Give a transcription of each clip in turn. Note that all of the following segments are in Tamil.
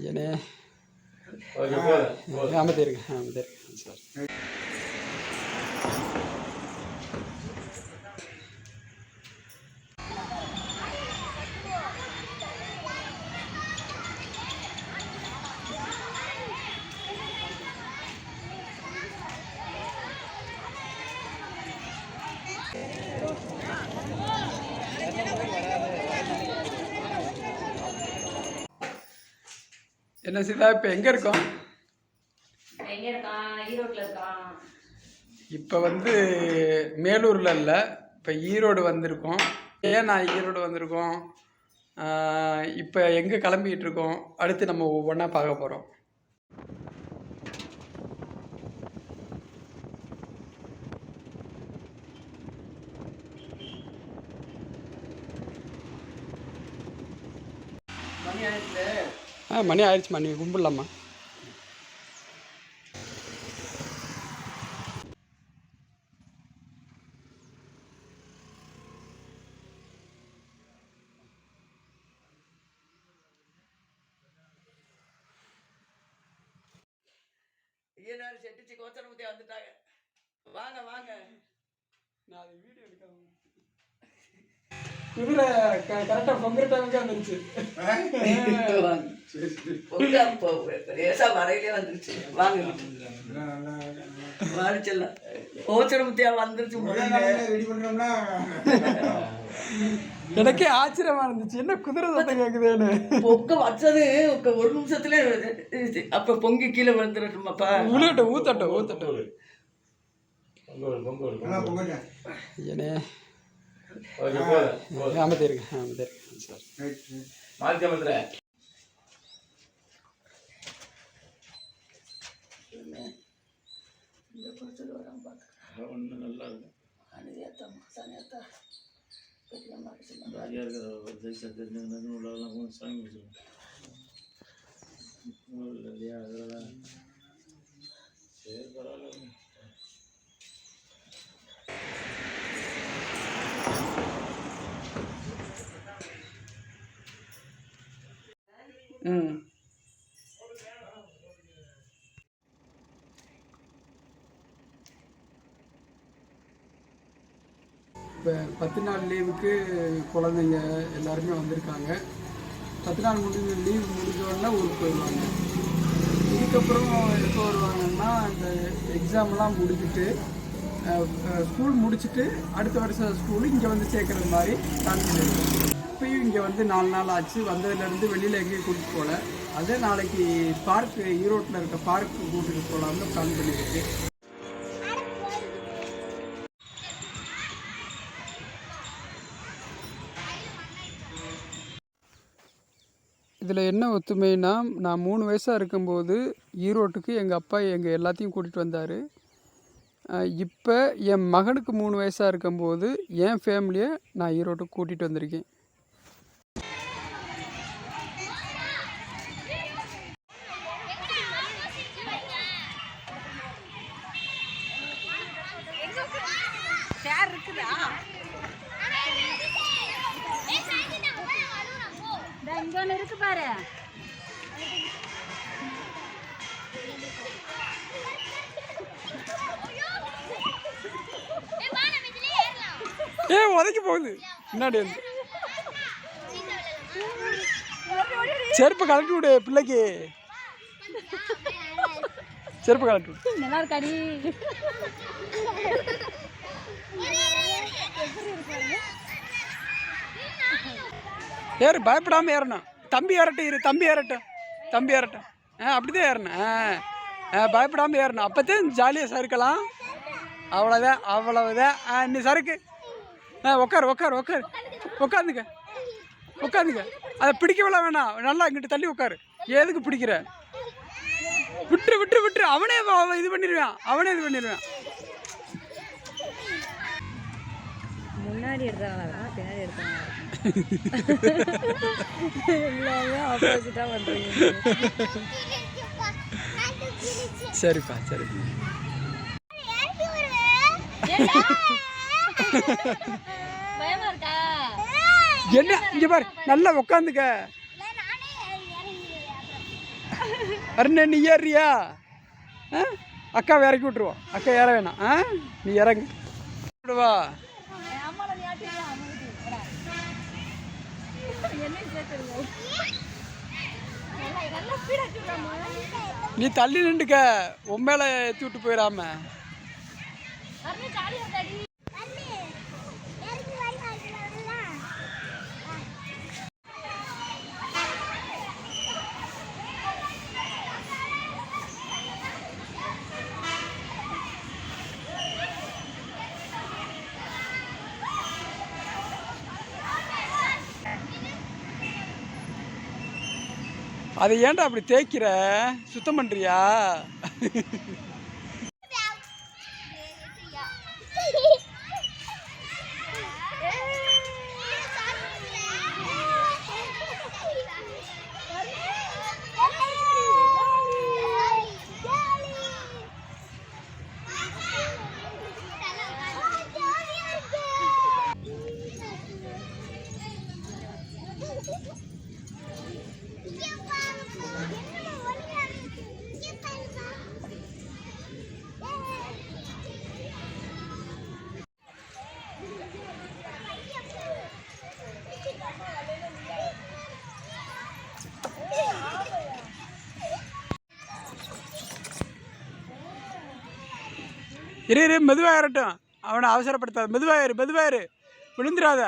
ஏனே ஓகே போதும் போதும் அமைதி இருங்க அமைதி என்ன சீதா இப்போ எங்கே இருக்கோம்? இப்போ வந்து மேலூரில் இல்லை. இப்போ ஈரோடு வந்திருக்கோம். ஏன் நான் ஈரோடு வந்திருக்கோம்? இப்போ எங்கே கிளம்பிக்கிட்டு இருக்கோம்? அடுத்து நம்ம ஒவ்வொன்றா பார்க்க போகிறோம் மணி ஆயிடுச்சு மணி கும்பிடலாமா? ஐயனார் செட்டிச்சு கோச்சரமுத்தி வந்துட்டாங்க. வாங்க வாங்க. நான் வீடியோ எடுக்காம குதிரை கரெக்டாக பொங்குற டைமுக்கு வந்துருச்சு லேசா வரையிலே வந்துருச்சு. வாங்க வாடிச்செல்லாம் கோச்சரமுத்தியா வந்துருச்சு முதல்ல எனக்கே ஆச்சரியமா இருந்துச்சு. என்ன குதிரை சத்தம் கேட்குதுன்னு பொங்க வச்சது ஒரு- நிமிஷத்துல அப்ப பொங்கி கீழே வந்துடட்டுமாப்பா உளியட்டும் ஊத்தட்டும் ஊத்தட்டும் பொங்கல். பொங்கல் ஏனே ஓகே போதும் போதும் அமைதி இருங்க அமைதி இருங்க சார். மாற்றி பார்க்க ஒன்றும் நல்லா இருக்கும் அனுதியாத்தா சனியாத்தா பெரியம்மா ஜாலியாக இருக்கிற தேசம் தெரிஞ்சவங்க உள்ளவெல்லாம் கொஞ்சம் சாமி பிடிச்சிருக்கோம் இல்லையா அதெல்லாம் இப்போ பத்து நாள் லீவுக்கு குழந்தைங்க எல்லாருமே வந்திருக்காங்க. பத்து நாள் முடிஞ்ச லீவ் முடிஞ்சோடனே ஊருக்கு போயிடுவாங்க. இதுக்கப்புறம் எப்போ வருவாங்கன்னா இந்த எக்ஸாம்லாம் முடிச்சுட்டு ஸ்கூல் முடிச்சுட்டு அடுத்த வருஷம் ஸ்கூலு இங்கே வந்து சேர்க்குற மாதிரி பிளான் பண்ணியிருக்கோம் இப்பயும் இங்கே வந்து நாலு நாள் ஆச்சு. வந்ததுலேருந்து வெளியில் எங்கேயும் கூட்டிகிட்டு போகல. அதே நாளைக்கு பார்க்கு ஈரோட்டில் இருக்க பார்க்கு கூட்டிகிட்டு போகலாம்னு பிளான் பண்ணியிருக்கு. இதில் என்ன ஒத்துமைனா நான் மூணு வயசாக இருக்கும்போது ஈரோட்டுக்கு எங்கள் அப்பா எங்கள் எல்லாத்தையும் கூட்டிகிட்டு வந்தார். இப்போ என் மகனுக்கு மூணு வயசாக இருக்கும்போது என் ஃபேமிலியை நான் ஈரோட்டுக்கு கூட்டிகிட்டு வந்திருக்கேன் ஷேர் இருக்குதா இங்க ஒன்று இருக்கு பாரு. ஏ உதைக்கி போகுது. முன்னாடி வந்து. செருப்பு கலட்டி விடு பிள்ளைக்கு. செருப்பு கலட்டி விடு. நல்லா இருக்காடி. ஏறு பயப்படாமல் ஏறணும். தம்பி ஏறட்டும் இரு தம்பி ஏறட்டும் தம்பி ஏறட்டும் ஆ அப்படிதான் ஏறணும் ஆ ஆ பயப்படாமல் ஏறணும் அப்போதான் ஜாலியாக சறுக்கலாம் அவ்வளோதான் அவ்வளவுதான் ஆ நீ சறுக்கு ஆ உட்காரு உட்காரு உட்காரு உட்காந்துக்க உட்காந்துக்க அதை பிடிக்கவெல்லாம் வேணாம். நல்லா இங்கிட்டு தள்ளி உட்காரு எதுக்கு பிடிக்கிற? விட்டுரு விட்டுரு விட்டுரு. அவனே இது பண்ணிடுவான். அவனே இது பண்ணிடுவான். முன்னாடி எடுத்தாங்களா பின்னாடி எடுத்தாங்களா எல்லாமே ஆப்போசிட்டாக பண்ணுறீங்க சரிப்பா சரி. என்ன இங்கே பாரு நல்லா உட்காந்துக்க அருணே நீ ஏறியா? ஆ? அக்கா இறக்கி விட்ருவோம் அக்கா ஏற வேணாம். ஆ? நீ இறங்கு. விடுவா நீ தள்ளி நின்றுக்க. உன் மேலே ஏற்றி விட்டு போயிடாம. அதை ஏன்டா அப்படி தேய்க்கிற? சுத்தம் பண்ணுறியா இரு இரு மெதுவாக ஏறட்டும். அவனை அவசரப்படுத்தாது. மெதுவாயிரு மெதுவாயிரு விழுந்துடாத.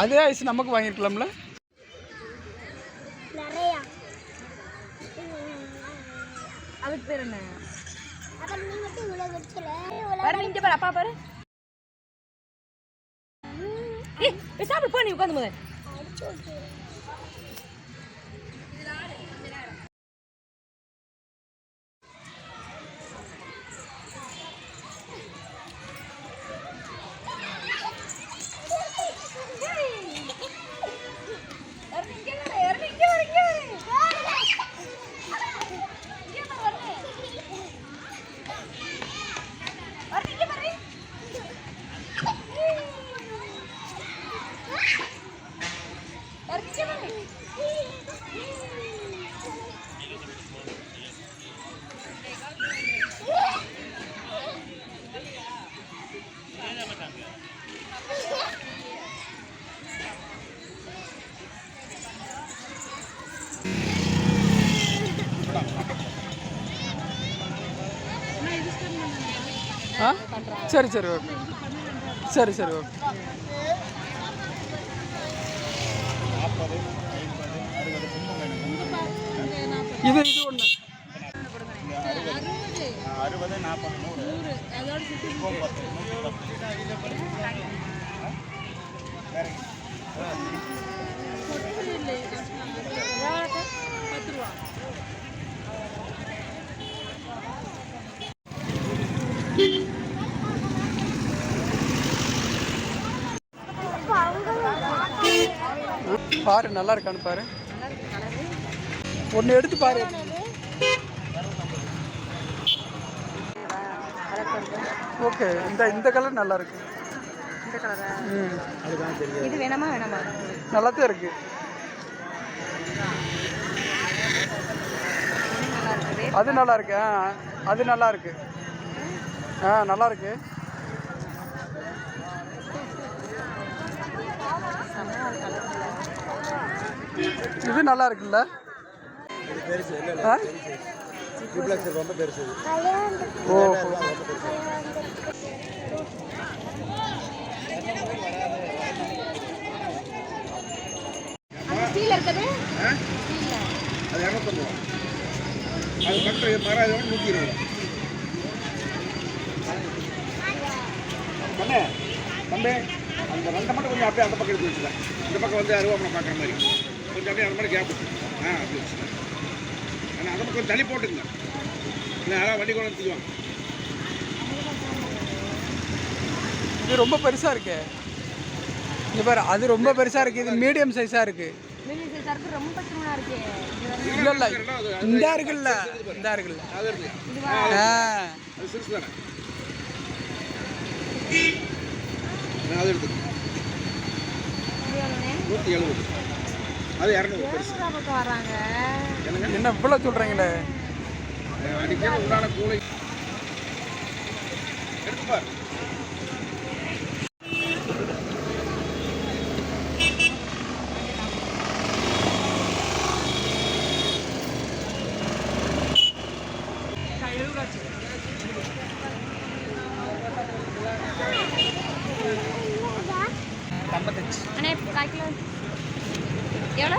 அதே ஐஸ் நமக்கு வாங்கியிருக்கலாம்ல? அதுக்கு பேர் என்ன? அப்பா பாரு ஏய் போய் சாப்பிடு போ நீ உட்காந்து போது ஆ சரி சரி ஓகே சரி சரி ஓகே இது இது ஒன்று அறுபது. நாற்பது நூறு. பாரு நல்லா இருக்கான்னு பாரு. ஒன்று எடுத்து பாரு. ஓகே இந்த இந்த கலர் நல்லா இருக்கு. இந்த கலரா ம். இது வேணாமா வேணாமா? நல்லா தான் இருக்கு. அது நல்லா இருக்கு ஆ அது நல்லா இருக்கு. ஆ நல்லா இருக்கு. இது நல்லா இருக்குல்ல? அது மட்டும் மரம் நூற்றி இருபது. ரூபா பண்ணு தம்பி அந்த ரெண்டை மட்டும் கொஞ்சம் அப்படியே அந்த பக்கம் எடுத்து வச்சுக்கலாம் இந்த பக்கம் வந்து அருவாமனை பார்க்குற மாதிரி. கொஞ்சம் அப்படியே அந்த மாதிரி கேப் ஆ அப்படி ஆனால் அதை கொஞ்சம் தள்ளி போட்டுங்க இல்லை யாராவது வண்டி கொண்டு வந்துக்குவாங்க இது ரொம்ப பெருசாக இருக்கு. இங்கே பாரு அது ரொம்ப பெருசாக இருக்குது இது மீடியம் சைஸாக இருக்குது இருக்கு. இல்லை இல்லை. இந்த இருக்குல்ல. இந்த இருக்குல்ல. அது ஆ எடுத்து? நூற்றி எழுபது. அது இரநூறு பக்கம் வர்றாங்க என்னங்க என்ன இவ்வளோ சொல்கிறீங்களே அடிக்கிற உண்டான கூலை எடுத்து பாரு அண்ணே கால் கிலோ எவ்வளோ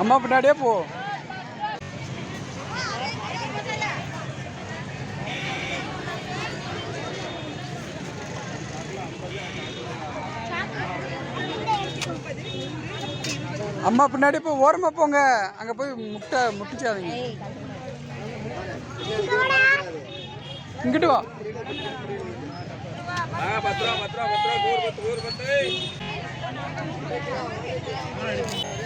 அம்மா பின்னாடியே போ. அம்மா பின்னாடி போய் ஓரமா போங்க. அங்க போய் முட்டை முட்டிச்சாதீங்க. இங்கிட்டு வா. ஆ பத்து ரூபா பத்து ரூபா பத்து. ரூபா